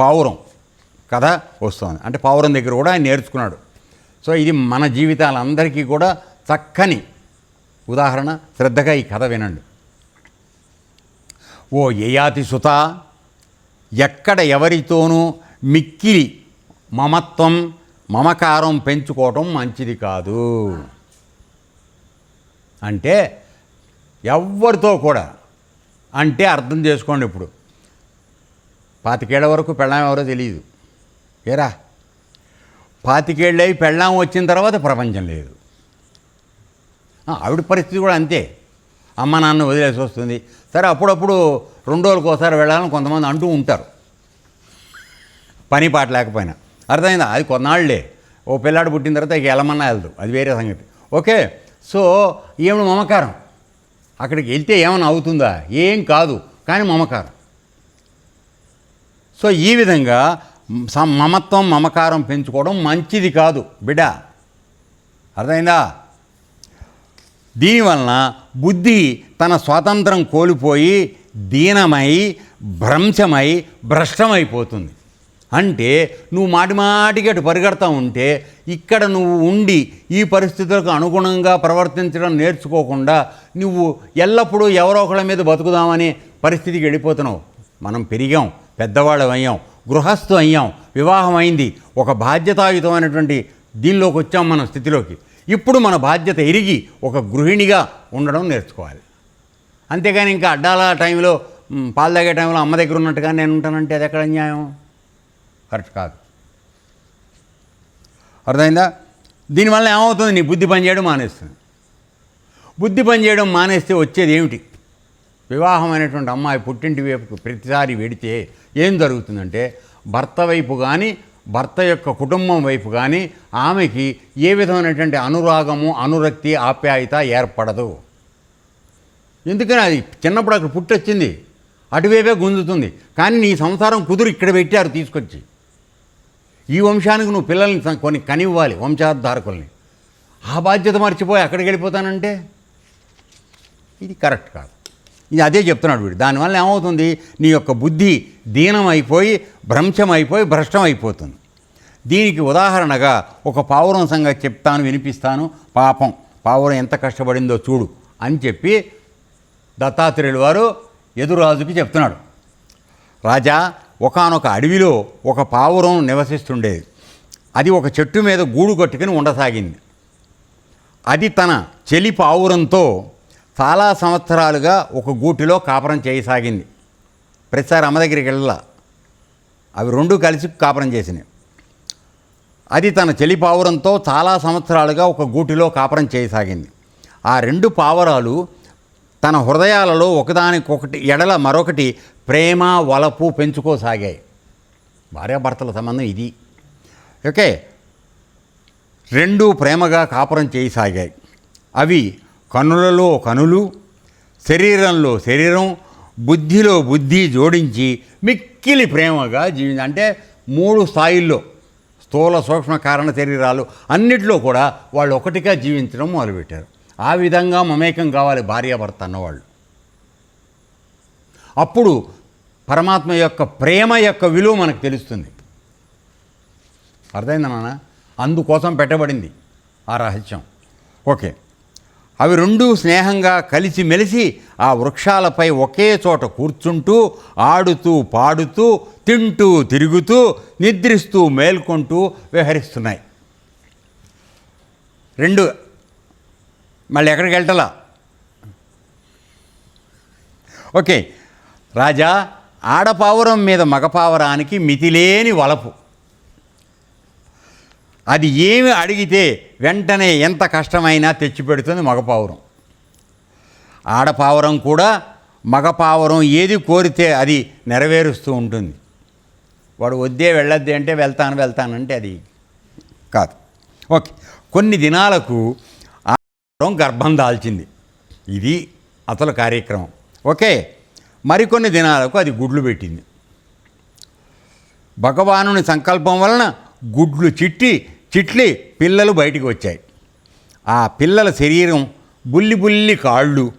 పావురం కథ వస్తుంది. అంటే పావురం దగ్గర కూడా ఆయన నేర్చుకున్నాడు. సో ఇది మన జీవితాలందరికీ కూడా చక్కని ఉదాహరణ శ్రద్ధగా ఈ కథ వినండి. ఓ యయాతి సుత ఎక్కడ ఎవరితోనూ మిక్కిలి మమత్వం మమకారం పెంచుకోవటం మంచిది కాదు. అంటే ఎవరితో కూడా అంటే అర్థం చేసుకోండి ఇప్పుడు. పాతికేళ్ళ వరకు పెళ్ళాం ఎవరో తెలియదు ఏరా? అయి పెళ్ళాం వచ్చిన తర్వాత ప్రపంచం లేదు. ఆవిడ పరిస్థితి కూడా అంతే. అమ్మ నాన్న వదిలేసి వస్తుంది. సరే అప్పుడప్పుడు రెండు రోజులకు ఒకసారి వెళ్ళాలని కొంతమంది అంటూ ఉంటారు. పని పాట లేకపోయినా. అర్థమైందా? అది కొన్నాళ్ళే ఓ పిల్లాడు పుట్టిన తర్వాత ఇక వెళ్ళమన్నా వెళ్దు. అది వేరే సంగతి. ఓకే సో ఏమి మమకారం. అక్కడికి వెళ్తే ఏమైనా అవుతుందా? ఏం కాదు. కానీ మమకారం. సో ఈ విధంగా మమత్వం మమకారం పెంచుకోవడం మంచిది కాదు బిడ్డ. అర్థమైందా? దీనివలన బుద్ధి తన స్వాతంత్రం కోల్పోయి దీనమై భ్రంశమై భ్రష్టమైపోతుంది. అంటే నువ్వు మాటి మాటికి అటు పరిగెడతా ఉంటే ఇక్కడ నువ్వు ఉండి ఈ పరిస్థితులకు అనుగుణంగా ప్రవర్తించడం నేర్చుకోకుండా నువ్వు ఎల్లప్పుడూ ఎవరో ఒకళ్ళ మీద బతుకుదామనే పరిస్థితికి వెళ్ళిపోతున్నావు. మనం పెరిగాం. పెద్దవాళ్ళం అయ్యాం గృహస్థు అయ్యాం వివాహం అయింది. ఒక బాధ్యతాయుతమైనటువంటి దీనిలోకి వచ్చాం మన స్థితిలోకి. ఇప్పుడు మన బాధ్యత ఎరిగి ఒక గృహిణిగా ఉండడం నేర్చుకోవాలి. అంతేగాని ఇంకా అడ్డాల టైంలో పాలు తాగే టైంలో అమ్మ దగ్గర ఉన్నట్టుగా నేను ఉంటానంటే అది ఎక్కడ న్యాయం కరెక్ట్ కాదు. అర్థమైందా? దీనివల్ల ఏమవుతుంది? నీ బుద్ధి పనిచేయడం మానేస్తుంది. బుద్ధి పనిచేయడం మానేస్తే వచ్చేది ఏమిటి? వివాహమైనటువంటి అమ్మాయి పుట్టింటి వైపుకు ప్రతిసారి వెడితే ఏం జరుగుతుందంటే భర్త వైపు కానీ భర్త యొక్క కుటుంబం వైపు కానీ ఆమెకి ఏ విధమైనటువంటి అనురాగము అనురక్తి ఆప్యాయత ఏర్పడదు. ఎందుకని అది చిన్నప్పుడు అక్కడ పుట్టొచ్చింది. అటువైపే గుంజుతుంది. కానీ నీ సంసారం కుదురు ఇక్కడ పెట్టారు తీసుకొచ్చి. ఈ వంశానికి నువ్వు పిల్లల్ని కొన్ని కనివ్వాలి వంశాధారకుల్ని. ఆ బాధ్యత మర్చిపోయి అక్కడికి వెళ్ళిపోతానంటే? ఇది కరెక్ట్ కాదు. ఇది అదే చెప్తున్నాడు వీడు. దానివల్ల ఏమవుతుంది? నీ యొక్క బుద్ధి దీనమైపోయి భ్రంశమైపోయి భ్రష్టం అయిపోతుంది దీనికి ఉదాహరణగా ఒక పావురం సంగతి చెప్తాను వినిపిస్తాను. పాపం పావురం ఎంత కష్టపడిందో చూడు అని చెప్పి దత్తాత్రేయుడు వారు ఎదురాజుకి చెప్తున్నాడు. రాజా ఒకానొక అడవిలో ఒక పావురం నివసిస్తుండేది. అది ఒక చెట్టు మీద గూడు కట్టుకుని ఉండసాగింది. అది తన చెలి పావురంతో చాలా సంవత్సరాలుగా ఒక గూటిలో కాపురం చేయసాగింది. ప్రతిసారి అమ్మ దగ్గరికి వెళ్ళాల. అవి రెండు కలిసి కాపురం చేసినాయి. అది తన చెలి పావురంతో చాలా సంవత్సరాలుగా ఒక గూటిలో కాపురం చేయసాగింది. ఆ రెండు పావురాలు తన హృదయాలలో ఒకదానికొకటి ఎడల మరొకటి ప్రేమ వలపు పెంచుకోసాగాయి. భార్యాభర్తల సంబంధం ఇది. ఓకే. రెండు ప్రేమగా కాపురం చేయసాగాయి. అవి కనులలో కనులు శరీరంలో శరీరం బుద్ధిలో బుద్ధి జోడించి మిక్కిలి ప్రేమగా జీవించి అంటే మూడు స్థాయిల్లో స్థూల సూక్ష్మ కారణ శరీరాలు అన్నిట్లో కూడా వాళ్ళు ఒకటిగా జీవించడం మొదలుపెట్టారు. ఆ విధంగా మమేకం కావాలి భార్యాభర్త అన్నవాళ్ళు. అప్పుడు పరమాత్మ యొక్క ప్రేమ యొక్క విలువ మనకు తెలుస్తుంది. అర్థమైందా నాన్న? అందుకోసం పెట్టబడింది ఆ రహస్యం. ఓకే. అవి రెండూ స్నేహంగా కలిసి మెలిసి ఆ వృక్షాలపై ఒకే చోట కూర్చుంటూ ఆడుతూ పాడుతూ తింటూ తిరుగుతూ నిద్రిస్తూ మేల్కొంటూ విహరిస్తున్నాయి. రెండు. మళ్ళీ ఎక్కడికి వెళ్ళటలా? ఓకే. రాజా ఆడపావురం మీద మగపావురానికి మితిలేని వలపు. అది ఏమి అడిగితే వెంటనే ఎంత కష్టమైనా తెచ్చిపెడుతుంది మగపావురం. ఆడపావురం కూడా మగపావురం ఏది కోరితే అది నెరవేరుస్తూ ఉంటుంది. వాడు వద్దే వెళ్ళొద్దే అంటే వెళ్తాను వెళ్తానంటే అది కాదు. ఓకే. కొన్ని దినాలకు ఆడపావురం గర్భం దాల్చింది. ఇది అతల కార్యక్రమం. ఓకే. మరికొన్ని దినాలకు అది గుడ్లు పెట్టింది. భగవానుని సంకల్పం వలన గుడ్లు చిట్టి చిట్లి పిల్లలు బయటికి వచ్చాయి. ఆ పిల్లల శరీరం బుల్లి బుల్లి కాళ్ళు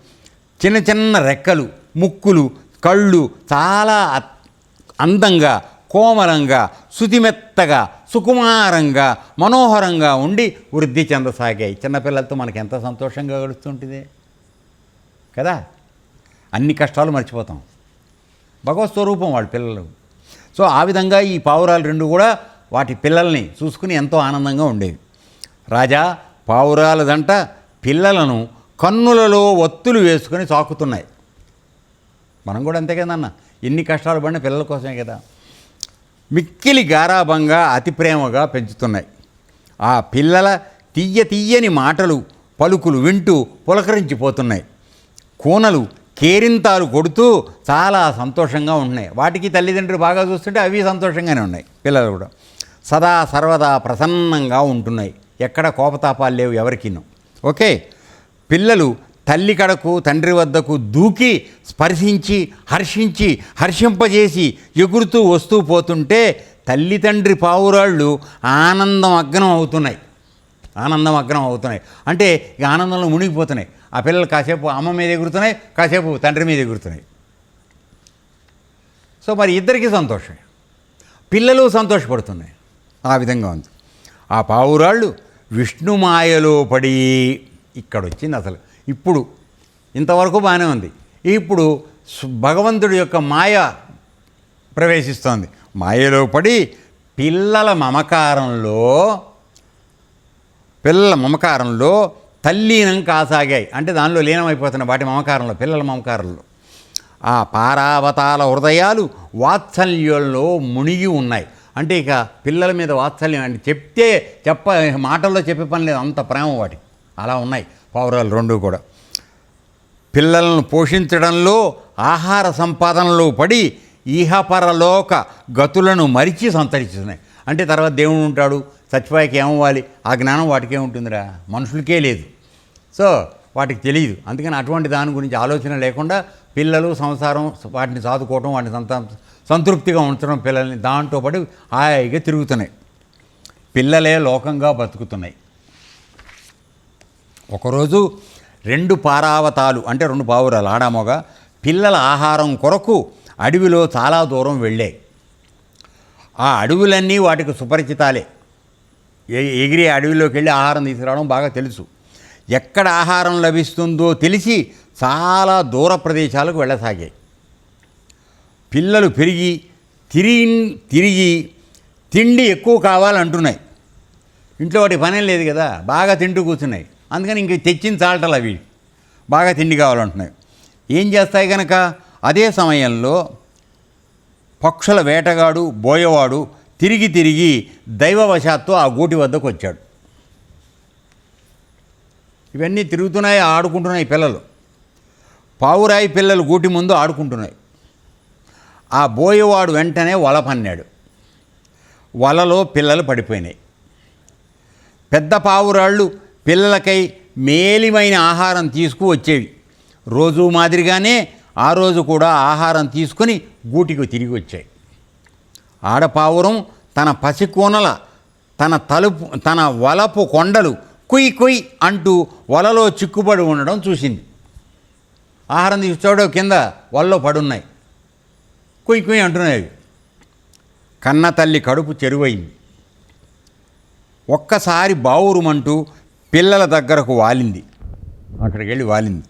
చిన్న చిన్న రెక్కలు ముక్కులు కళ్ళు చాలా అందంగా కోమలంగా శుతిమెత్తగా సుకుమారంగా మనోహరంగా ఉండి వృద్ధి చెందసాగాయి. చిన్నపిల్లలతో మనకి ఎంత సంతోషంగా గడుస్తుంటుంది? కదా? అన్ని కష్టాలు మర్చిపోతాం. భగవత్ స్వరూపం వాళ్ళ పిల్లలు. సో ఆ విధంగా ఈ పావురాలు రెండు కూడా వాటి పిల్లల్ని చూసుకుని ఎంతో ఆనందంగా ఉండేవి. రాజా పావురాలదంట పిల్లలను కన్నులలో ఒత్తులు వేసుకొని సాకుతున్నాయి మనం కూడా అంతే కదన్న ఎన్ని కష్టాలు పడిన పిల్లల కోసమే కదా. మిక్కిలి గారాభంగా అతి ప్రేమగా పెంచుతున్నాయి. ఆ పిల్లల తీయ తీయని మాటలు పలుకులు వింటూ పులకరించిపోతున్నాయి. కూనలు కేరింతాలు కొడుతూ చాలా సంతోషంగా ఉన్నాయి వాటికి తల్లిదండ్రులు బాగా చూస్తుంటే అవి సంతోషంగానే ఉన్నాయి పిల్లలు కూడా. సదా సర్వదా ప్రసన్నంగా ఉంటున్నాయి. ఎక్కడ కోపతాపాలు లేవు ఎవరికినూ. ఓకే? పిల్లలు తల్లి కడకు తండ్రి వద్దకు దూకి స్పర్శించి హర్షించి హర్షింపజేసి ఎగురుతూ వస్తూ పోతుంటే తల్లి తండ్రి పావురాళ్ళు ఆనందం అగ్నం అవుతున్నాయి. ఆనందం అగ్నం అవుతున్నాయి. అంటే ఇక ఆనందంలో మునిగిపోతున్నాయి. ఆ పిల్లలు కాసేపు అమ్మ మీద ఎగురుతున్నాయి కాసేపు తండ్రి మీద ఎగురుతున్నాయి. సో మరి ఇద్దరికీ సంతోషం పిల్లలు సంతోషపడుతున్నాయి. ఆ విధంగా ఉంది. ఆ పావురాళ్ళు విష్ణుమాయలో పడి ఇక్కడ వచ్చింది అసలు. ఇప్పుడు ఇంతవరకు బాగానే ఉంది. ఇప్పుడు భగవంతుడి యొక్క మాయ ప్రవేశిస్తోంది. మాయలో పడి పిల్లల మమకారంలో పిల్లల మమకారంలో తల్లీనం కాసాగాయి. అంటే దానిలో లీనమైపోతున్న వాటి మమకారంలో పిల్లల మమకారంలో. ఆ పారావతాల హృదయాలు వాత్సల్యంలో మునిగి ఉన్నాయి. అంటే ఇక పిల్లల మీద వాత్సల్యం అంటే చెప్తే చెప్ప మాటల్లో చెప్పే పని లేదు. అంత ప్రేమ వాటి. అలా ఉన్నాయి పౌరాలు రెండు కూడా. పిల్లలను పోషించడంలో ఆహార సంపాదనలో పడి ఈహపరలోక గతులను మరిచి సంతరిస్తున్నాయి అంటే తర్వాత దేవుడు ఉంటాడు చచ్చిపోయాక ఏమవ్వాలి? ఆ జ్ఞానం వాటికే ఉంటుందిరా. మనుషులకే లేదు. సో వాటికి తెలియదు. అందుకని అటువంటి దాని గురించి ఆలోచన లేకుండా పిల్లలు సంసారం వాటిని సాదుకోవటం వాటిని సంత సంతృప్తిగా ఉంచడం పిల్లల్ని దాంతో పాటు హాయిగా తిరుగుతున్నాయి. పిల్లలే లోకంగా బతుకుతున్నాయి. ఒకరోజు రెండు పారావతాలు అంటే రెండు పావురాలు ఆడామొగ పిల్లల ఆహారం కొరకు అడవిలో చాలా దూరం వెళ్ళాయి. ఆ అడవులన్నీ వాటికి సుపరిచితాలే. ఎగిరి అడవిలోకి వెళ్ళి ఆహారం తీసుకురావడం బాగా తెలుసు. ఎక్కడ ఆహారం లభిస్తుందో తెలిసి చాలా దూర ప్రదేశాలకు వెళ్ళసాగాయి. పిల్లలు పెరిగి తిరిగి తిరిగి తిండి ఎక్కువ కావాలంటున్నాయి. ఇంట్లో వాటి పనేం లేదు కదా బాగా తింటూ కూర్చున్నాయి. అందుకని ఇంక తెచ్చిన చాలటలు అవి బాగా తిండి కావాలంటున్నాయి. ఏం చేస్తాయి కనుక అదే సమయంలో పక్షుల వేటగాడు బోయవాడు తిరిగి తిరిగి దైవవశాత్తు ఆ గూటి వద్దకు వచ్చాడు. ఇవన్నీ తిరుగుతున్నాయి ఆడుకుంటున్నాయి పిల్లలు. పావురాయి పిల్లలు గూటి ముందు ఆడుకుంటున్నాయి. ఆ బోయవాడు వెంటనే వల పన్నాడు. వలలో పిల్లలు పడిపోయినాయి. పెద్ద పావురాళ్ళు పిల్లలకై మేలిమైన ఆహారం తీసుకు వచ్చేవి. రోజు మాదిరిగానే ఆ రోజు కూడా ఆహారం తీసుకొని గూటికి తిరిగి వచ్చాయి. ఆడపావురం తన పసికోనల తన తలుపు తన వలపు కొండలు కుయ్ కుయ్ అంటూ వలలో చిక్కుపడి ఉండడం చూసింది. ఆహారం తీసుకొచ్చాడో కింద వలలో పడున్నాయి. కుయ్ కుయ్ అంటున్నాయి కన్న తల్లి కడుపు చెరువైంది. ఒక్కసారి బావురుమంటూ పిల్లల దగ్గరకు వాలింది. అక్కడికి వెళ్ళి వాలింది.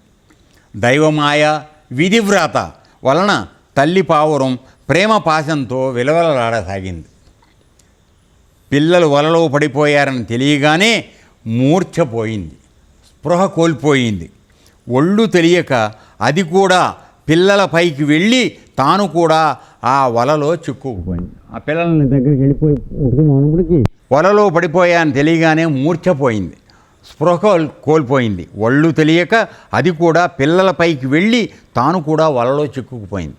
దైవమాయ విధివ్రాత వలన తల్లి పావురం ప్రేమ పాశంతో విలవలలాడసాగింది. పిల్లలు వలలో పడిపోయారని తెలియగానే మూర్ఛపోయింది. స్పృహ కోల్పోయింది. ఒళ్ళు తెలియక అది కూడా పిల్లల పైకి వెళ్ళి తాను కూడా ఆ వలలో చిక్కుకుపోయింది. ఆ పిల్లలని దగ్గరికి వెళ్ళిపోయి వలలో పడిపోయాని తెలియగానే మూర్ఛపోయింది. స్పృహ కోల్- కోల్పోయింది. ఒళ్ళు తెలియక అది కూడా పిల్లలపైకి వెళ్ళి తాను కూడా వలలో చిక్కుకుపోయింది.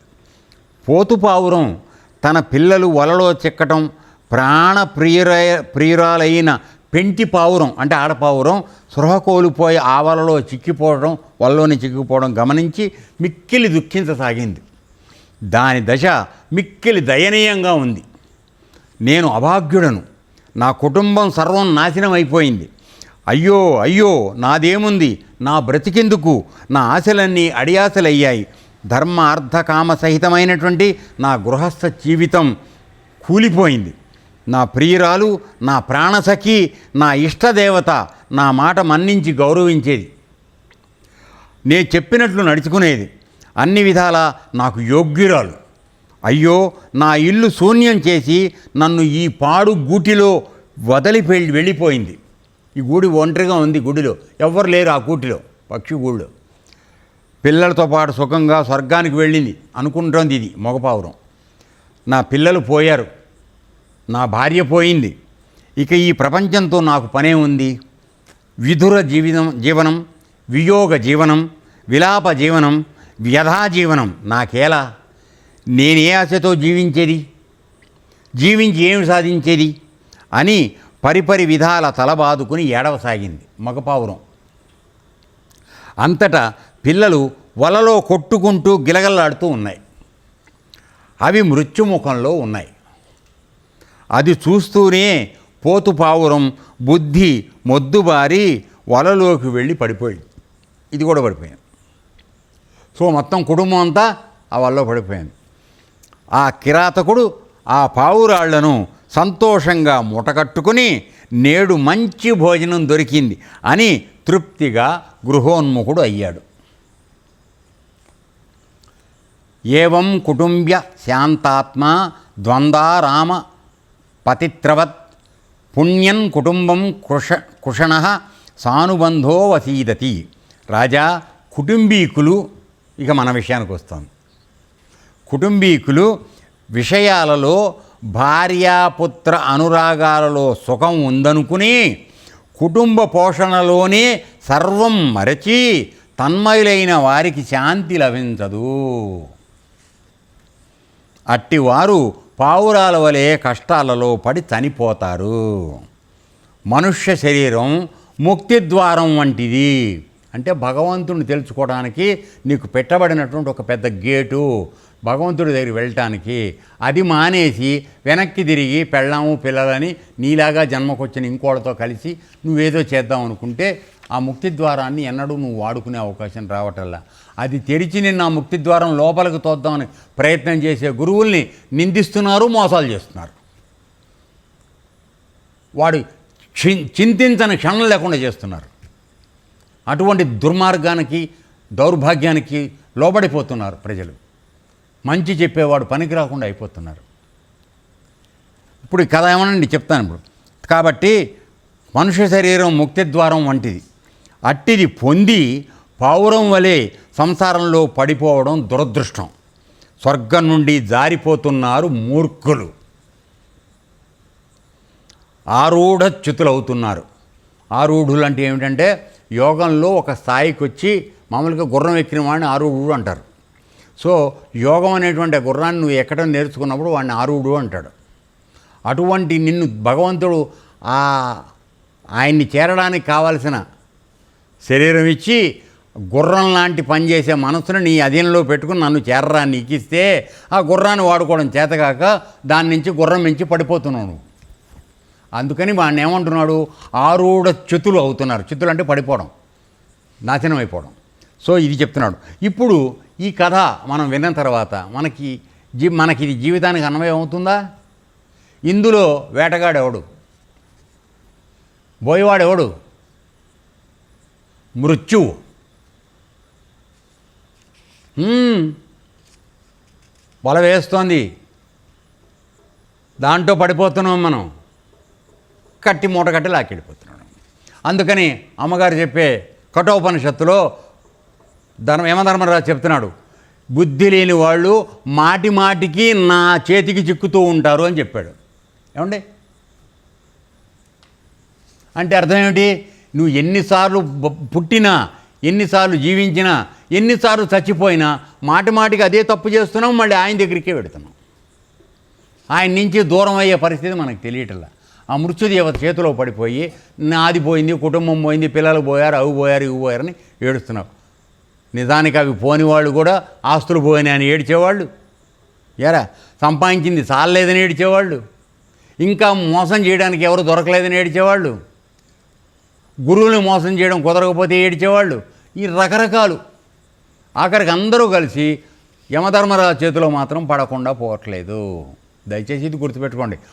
పోతుపావురం తన పిల్లలు వలలో చిక్కటం ప్రాణ ప్రియుర ప్రియురాలైన పెంటి పావురం అంటే ఆడపావురం సృహ కోల్పోయి ఆవలలో చిక్కిపోవడం వల్లోనే చిక్కిపోవడం గమనించి మిక్కిలి దుఃఖించసాగింది. దాని దశ మిక్కిలి దయనీయంగా ఉంది. నేను అభాగ్యుడను. నా కుటుంబం సర్వం నాశనం అయిపోయింది అయ్యో అయ్యో నాదేముంది? నా బ్రతికెందుకు? నా ఆశలన్నీ అడియాసలయ్యాయి ధర్మ అర్థకామ సహితమైనటువంటి నా గృహస్థ జీవితం కూలిపోయింది. నా ప్రియురాలు నా ప్రాణసఖి నా ఇష్టదేవత నా మాట మన్నించి గౌరవించేది. నేను చెప్పినట్లు నడుచుకునేది. అన్ని విధాల నాకు యోగ్యురాలు. అయ్యో నా ఇల్లు శూన్యం చేసి నన్ను ఈ పాడు గూటిలో వదిలి వెళ్ళిపోయింది. ఈ గుడి ఒంటరిగా ఉంది గుడిలో. ఎవ్వరు లేరు ఆ కూటిలో పక్షి గూడిలో పిల్లలతో పాటు సుఖంగా స్వర్గానికి వెళ్ళింది అనుకుంటోంది ఇది మగపావురం నా పిల్లలు పోయారు. నా భార్య పోయింది. ఇక ఈ ప్రపంచంతో నాకు పనే ఉంది. విధుర జీవితం జీవనం వియోగ జీవనం విలాప జీవనం వ్యధా జీవనం నాకేలా? నేనే ఆశతో జీవించేది? జీవించి ఏమి సాధించేది? అని పరిపరి విధాల తలబాదుకుని ఏడవసాగింది మగపావురం. అంతటా పిల్లలు వలలో కొట్టుకుంటూ గిలగల్లాడుతూ ఉన్నాయి. అవి మృత్యుముఖంలో ఉన్నాయి. అది చూస్తూనే పోతు పావురం బుద్ధి మొద్దుబారి వలలోకి వెళ్ళి పడిపోయింది. ఇది కూడా పడిపోయింది. సో మొత్తం కుటుంబం అంతా ఆ వలలో పడిపోయింది. ఆ కిరాతకుడు ఆ పావురాళ్ళను సంతోషంగా మూటకట్టుకుని నేడు మంచి భోజనం దొరికింది అని తృప్తిగా గృహోన్ముఖుడు అయ్యాడు. ఏవం కుటుంబ్య శాంతాత్మ ద్వంద్వారామ పతిత్రవత్ పుణ్యన్ కుటుంబం కృష కృషణ సానుబంధో వసీదతి. రాజా కుటుంబీకులు ఇక మన విషయానికి వస్తాం. కుటుంబీకులు విషయాలలో భార్యాపుత్ర అనురాగాలలో సుఖం ఉందనుకుని కుటుంబ పోషణలోనే సర్వం మరచి తన్మయులైన వారికి శాంతి లభించదు. అట్టివారు పావురాల వలె కష్టాలలో పడి చనిపోతారు. మనుష్య శరీరం ముక్తిద్వారం వంటిది. అంటే భగవంతుని తెలుసుకోవడానికి నీకు పెట్టబడినటువంటి ఒక పెద్ద గేటు భగవంతుడి దగ్గరికి వెళ్ళటానికి. అది మానేసి వెనక్కి తిరిగి పెళ్ళాము పిల్లలని నీలాగా జన్మకొచ్చిన ఇంకోళ్ళతో కలిసి నువ్వేదో చేద్దాం అనుకుంటే ఆ ముక్తి ద్వారాన్ని ఎన్నడూ నువ్వు వాడుకునే అవకాశం రావటల్లా అది తెరిచి నిన్న ఆ ముక్తి ద్వారం లోపలికి తోద్దామని ప్రయత్నం చేసే గురువుల్ని నిందిస్తున్నారు మోసాలు చేస్తున్నారు. వాడు చింతించని క్షణం లేకుండా చేస్తున్నారు. అటువంటి దుర్మార్గానికి దౌర్భాగ్యానికి లోబడిపోతున్నారు ప్రజలు. మంచి చెప్పేవాడు పనికి రాకుండా అయిపోతున్నారు. ఇప్పుడు ఈ కథ ఏమనండి? చెప్తాను ఇప్పుడు. కాబట్టి మనుష్య శరీరం ముక్తి ద్వారం వంటిది. అట్టిది పొంది పావురం వలె సంసారంలో పడిపోవడం దురదృష్టం. స్వర్గం నుండి జారిపోతున్నారు మూర్ఖులు. ఆరూఢచ్యుతులవుతున్నారు. ఆరూఢులు అంటే ఏమిటంటే యోగంలో ఒక స్థాయికి వచ్చి మామూలుగా గుర్రం ఎక్కిన వాడిని ఆరూఢుడు అంటారు. సో యోగం అనేటువంటి గుర్రాన్ని నువ్వు ఎక్కడం నేర్చుకున్నప్పుడు వాడిని ఆరూఢుడు అంటాడు. అటువంటి నిన్ను భగవంతుడు ఆయన్ని చేరడానికి కావలసిన శరీరం ఇచ్చి గుర్రం లాంటి పని చేసే మనసును నీ అధీనంలో పెట్టుకుని నన్ను చేరరా నీకు ఇస్తే ఆ గుర్రాన్ని వాడుకోవడం చేతగాక దాని నుంచి గుర్రం నుంచి పడిపోతున్నాను అందుకని వాడిని ఏమంటున్నాడు? ఆరుడ చ్యుతులు అవుతున్నారు. చ్యుతులు అంటే పడిపోవడం నాశనం అయిపోవడం. సో ఇది చెప్తున్నాడు. ఇప్పుడు ఈ కథ మనం విన్న తర్వాత మనకి జీ మనకి ఇది జీవితానికి అన్వయం అవుతుందా? ఇందులో వేటగాడెవడు? బోయవాడెవడు? మృత్యువు. వల వేస్తోంది. దాంట్లో పడిపోతున్నాం మనం. కట్టి మూట కట్టి లాక్కెళ్ళిపోతున్నాడు అందుకని అమ్మగారు చెప్పే కఠోపనిషత్తులో ధర్మ యమధర్మరాజు చెప్తున్నాడు బుద్ధి లేని వాళ్ళు మాటి మాటికి నా చేతికి చిక్కుతూ ఉంటారు అని చెప్పాడు. ఏమండి? అంటే అర్థం ఏమిటి? నువ్వు ఎన్నిసార్లు పుట్టినా ఎన్నిసార్లు జీవించినా ఎన్నిసార్లు చచ్చిపోయినా మాటిమాటికి అదే తప్పు చేస్తున్నాం మళ్ళీ ఆయన దగ్గరికే పెడుతున్నాం ఆయన నుంచి దూరం అయ్యే పరిస్థితి మనకు తెలియటల్లా ఆ మృత్యుదేవత చేతిలో పడిపోయి నాది పోయింది కుటుంబం పోయింది పిల్లలు పోయారు అవి పోయారు ఇవి పోయారని ఏడుస్తున్నావు నిజానికి అవి పోని వాళ్ళు కూడా ఆస్తులు పోయినాయి అని ఏడ్చేవాళ్ళు. ఎరా సంపాదించింది చాలలేదని ఏడ్చేవాళ్ళు. ఇంకా మోసం చేయడానికి ఎవరు దొరకలేదని ఏడ్చేవాళ్ళు. గురువుని మోసం చేయడం కుదరకపోతే ఏడ్చేవాళ్ళు? ఈ రకరకాలు. ఆఖరికి అందరూ కలిసి యమధర్మరాజు చేతిలో మాత్రం పడకుండా పోవట్లేదు. దయచేసి ఇది గుర్తుపెట్టుకోండి.